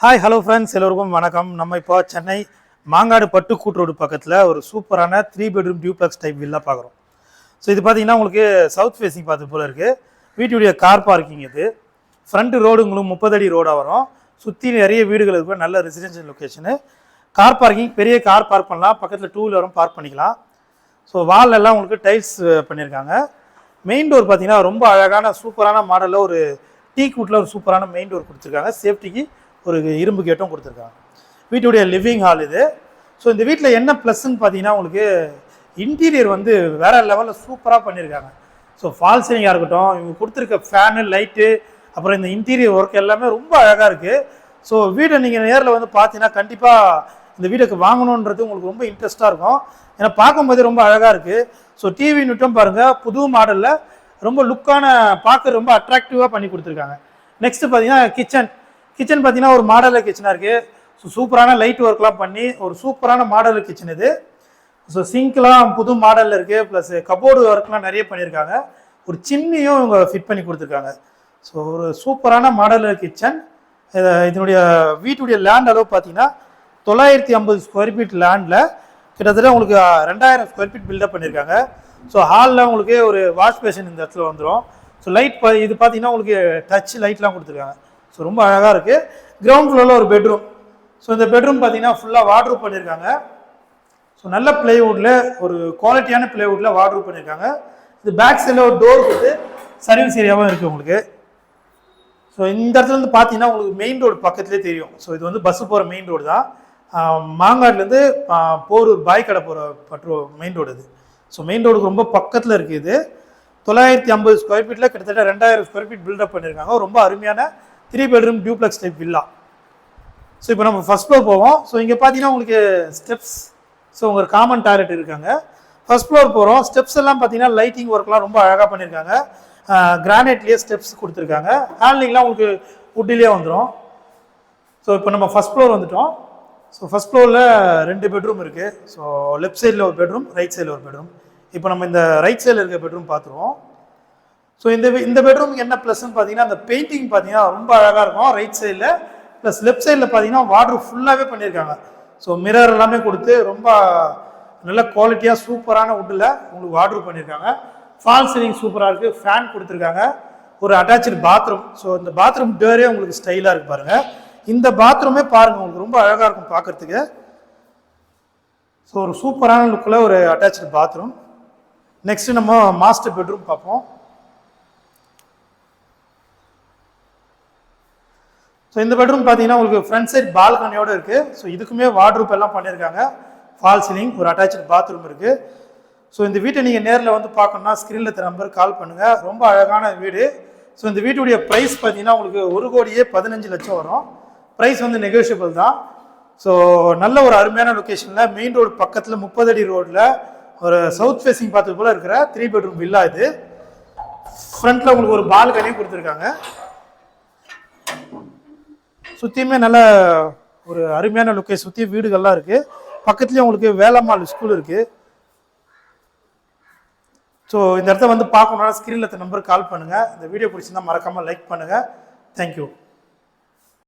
Hi hello friends எல்லோருக்கும் வணக்கம். நம்ம இப்போ சென்னை மாங்காடு பட்டு கூட்டுரோடு பக்கத்தில் ஒரு சூப்பரான three bedroom duplex type villa பார்க்குறோம். ஸோ இது பார்த்தீங்கன்னா உங்களுக்கு சவுத் ஃபேஸிங் பார்த்து போல இருக்குது வீட்டுடைய கார் பார்க்கிங் இது. ஃப்ரண்ட் ரோடு உங்களுக்கு முப்பது அடி ரோடாக வரும். சுற்றி நிறைய வீடுகள் இருக்கும் நல்ல ரெசிடென்ஷியல் லொக்கேஷனு கார் பார்க்கிங் பெரிய கார் பார்க் பண்ணலாம். பக்கத்தில் டூ வீலரும் பார்க் பண்ணிக்கலாம். ஸோ வால் எல்லாம் உங்களுக்கு டைல்ஸ் பண்ணியிருக்காங்க மெயின் டோர் பார்த்தீங்கன்னா ரொம்ப அழகான சூப்பரான மாடலில் ஒரு டீ கூட்டில் ஒரு சூப்பரான மெயின் டோர் கொடுத்துருக்காங்க. சேஃப்டிக்கு ஒரு இரும்பு கேட்டும் கொடுத்துருக்காங்க. வீட்டுடைய லிவிங் ஹால் இது. ஸோ இந்த வீட்டில் என்ன ப்ளஸ்ன்னு பார்த்தீங்கன்னா உங்களுக்கு இன்டீரியர் வந்து வேற லெவலில் சூப்பராக பண்ணியிருக்காங்க ஸோ ஃபால் சீலிங்காக இருக்கட்டும் இவங்க கொடுத்துருக்க ஃபேனு லைட்டு அப்புறம் இந்த இன்டீரியர் ஒர்க் எல்லாமே ரொம்ப அழகாக இருக்குது ஸோ வீடை நீங்கள் நேரில் வந்து பார்த்தீங்கன்னா கண்டிப்பாக இந்த வீடுக்கு வாங்கணுன்றது உங்களுக்கு ரொம்ப இன்ட்ரெஸ்ட்டாக இருக்கும். ஏன்னா பார்க்கும்போதே ரொம்ப அழகாக இருக்குது ஸோ டிவி நுட்டம் பாருங்கள் புது மாடலில் ரொம்ப லுக்கான பார்க்க ரொம்ப அட்ராக்டிவாக பண்ணி கொடுத்துருக்காங்க. நெக்ஸ்ட்டு பார்த்தீங்கன்னா கிச்சன் கிச்சன் பார்த்தீங்கன்னா ஒரு மாடலில் கிச்சனாக இருக்குது ஸோ சூப்பரான லைட் ஒர்க்லாம் பண்ணி ஒரு சூப்பரான மாடல் கிச்சன் இது. ஸோ சிங்க்லாம் புது மாடலில் இருக்குது ப்ளஸ் கபோர்டு ஒர்க்லாம் நிறைய பண்ணியிருக்காங்க. ஒரு சின்னையும் இவங்க ஃபிட் பண்ணி கொடுத்துருக்காங்க. ஸோ ஒரு சூப்பரான மாடலில் கிச்சன். இதனுடைய வீட்டுடைய லேண்ட் அளவு பார்த்தீங்கன்னா தொள்ளாயிரத்தி ஐம்பது ஸ்கொயர் ஃபீட் லேண்டில் கிட்டத்தட்ட உங்களுக்கு ரெண்டாயிரம் ஸ்கொயர் ஃபீட் பில்டப் பண்ணியிருக்காங்க. ஸோ ஹாலில் உங்களுக்கு ஒரு வாஷ் பேஷன் இந்த இடத்துல வந்துடும் ஸோ லைட் இது பார்த்தீங்கன்னா உங்களுக்கு டச் லைட்லாம் கொடுத்துருக்காங்க. ஸோ ரொம்ப அழகாக இருக்குது கிரவுண்ட் ஃப்ளோரில் ஒரு பெட்ரூம் ஸோ இந்த பெட்ரூம் பார்த்தீங்கன்னா ஃபுல்லாக வாட்ரூப் பண்ணியிருக்காங்க ஸோ நல்ல பிளேவுட்டில் ஒரு குவாலிட்டியான பிளேவுட்டில் வாட்ரூப் பண்ணியிருக்காங்க இது பேக் சைடில் ஒரு டோர் வந்து சர்வீஸ் ஏரியாவும் இருக்குது உங்களுக்கு. ஸோ இந்த இடத்துல வந்து பார்த்தீங்கன்னா உங்களுக்கு மெயின் ரோடு பக்கத்துலேயே தெரியும். ஸோ இது வந்து பஸ்ஸு போகிற மெயின் ரோடு தான். மாங்காட்லேருந்து போரூர் பாய் கடை போகிற பட்ரோ மெயின் ரோடு இது ஸோ மெயின் ரோடுக்கு ரொம்ப பக்கத்தில் இருக்குது இது. தொள்ளாயிரத்தி ஐம்பது ஸ்கொயர் ஃபீட்டில் கிட்டத்தட்ட ரெண்டாயிரம் ஸ்கொயர் ஃபீட் பில்டப் பண்ணியிருக்காங்க ரொம்ப அருமையான three bedroom duplex type villa so இப்போ நம்ம ஃபர்ஸ்ட் ஃப்ளோர் போவோம். ஸோ இங்கே பார்த்தீங்கன்னா உங்களுக்கு ஸ்டெப்ஸ் ஸோ உங்கள் காமன் டாய்லெட் இருக்காங்க. ஃபர்ஸ்ட் ஃப்ளோர் போகிறோம் ஸ்டெப்ஸ் எல்லாம் பார்த்தீங்கன்னா லைட்டிங் ஒர்க்லாம் ரொம்ப அழகாக பண்ணியிருக்காங்க கிரானைட்லேயே ஸ்டெப்ஸ் கொடுத்துருக்காங்க. ஹேண்ட்லிங்லாம் உங்களுக்கு வுட்டிலே வந்துடும் ஸோ இப்போ நம்ம ஃபர்ஸ்ட் ஃப்ளோர் வந்துட்டோம். ஸோ ஃபஸ்ட் ஃப்ளோரில் ரெண்டு பெட்ரூம் இருக்குது ஸோ லெஃப்ட் சைடில் ஒரு பெட்ரூம் ரைட் சைடில் ஒரு பெட்ரூம் இப்போ நம்ம இந்த ரைட் சைடில் இருக்க பெட்ரூம் பார்த்துருவோம் ஸோ இந்த இந்த பெட்ரூம் என்ன ப்ளஸ்ன்னு பார்த்தீங்கன்னா அந்த பெயிண்டிங் பார்த்தீங்கன்னா ரொம்ப அழகாக இருக்கும். ரைட் சைடில் ப்ளஸ் லெஃப்ட் சைடில் பார்த்தீங்கன்னா வாட்ரு ஃபுல்லாகவே பண்ணியிருக்காங்க. ஸோ மிரர் எல்லாமே கொடுத்து ரொம்ப நல்ல குவாலிட்டியாக சூப்பரான வுட்டில் உங்களுக்கு வாட்ரு பண்ணியிருக்காங்க. ஃபால் சீலிங் சூப்பராக இருக்குது ஃபேன் கொடுத்துருக்காங்க. ஒரு அட்டாச்சு பாத்ரூம் ஸோ இந்த பாத்ரூம் டோரே உங்களுக்கு ஸ்டைலாக இருக்கு பாருங்கள் இந்த பாத்ரூமே பாருங்கள் உங்களுக்கு ரொம்ப அழகாக இருக்கும் பார்க்குறதுக்கு. ஸோ ஒரு சூப்பரான லுக்கில் ஒரு அட்டாச்சு பாத்ரூம் நெக்ஸ்ட்டு நம்ம மாஸ்டர் பெட்ரூம் பார்ப்போம். ஸோ இந்த பெட்ரூம் பார்த்தீங்கன்னா உங்களுக்கு ஃப்ரண்ட் சைட் பால்கனியோடு இருக்குது ஸோ இதுக்குமே வார்ட்ரூப் எல்லாம் பண்ணியிருக்காங்க. ஃபால் சீலிங் ஒரு அட்டாச்சு பாத்ரூம் இருக்குது ஸோ இந்த வீட்டை நீங்கள் நேரில் வந்து பார்க்கணுன்னா ஸ்க்ரீனில் இருக்கிற நம்பர் கால் பண்ணுங்கள் ரொம்ப அழகான வீடு. ஸோ இந்த வீட்டுடைய ப்ரைஸ் பார்த்தீங்கன்னா உங்களுக்கு ஒரு கோடியே பதினஞ்சு லட்சம் வரும். ப்ரைஸ் வந்து நெகோஷியபிள் தான். ஸோ நல்ல ஒரு அருமையான லொக்கேஷனில் மெயின் ரோடு பக்கத்தில் முப்பது அடி ரோட்டில் ஒரு சவுத் ஃபேஸிங் பார்த்து போல் இருக்கிற த்ரீ பெட்ரூம் வில்லா இது. ஃப்ரண்ட்டில் உங்களுக்கு ஒரு பால்கனியும் கொடுத்துருக்காங்க. சுற்றியுமே நல்ல ஒரு அருமையான லுக்கை சுற்றி வீடுகள்லாம் இருக்குது பக்கத்துலேயே உங்களுக்கு வேலம்மாள் ஸ்கூல் இருக்குது ஸோ இந்த இடத்த வந்து பார்க்கணுன்னா ஸ்க்ரீனில் நம்பருக்கு கால் பண்ணுங்கள் இந்த வீடியோ பிடிச்சிருந்தா மறக்காமல் லைக் பண்ணுங்கள் தேங்க்யூ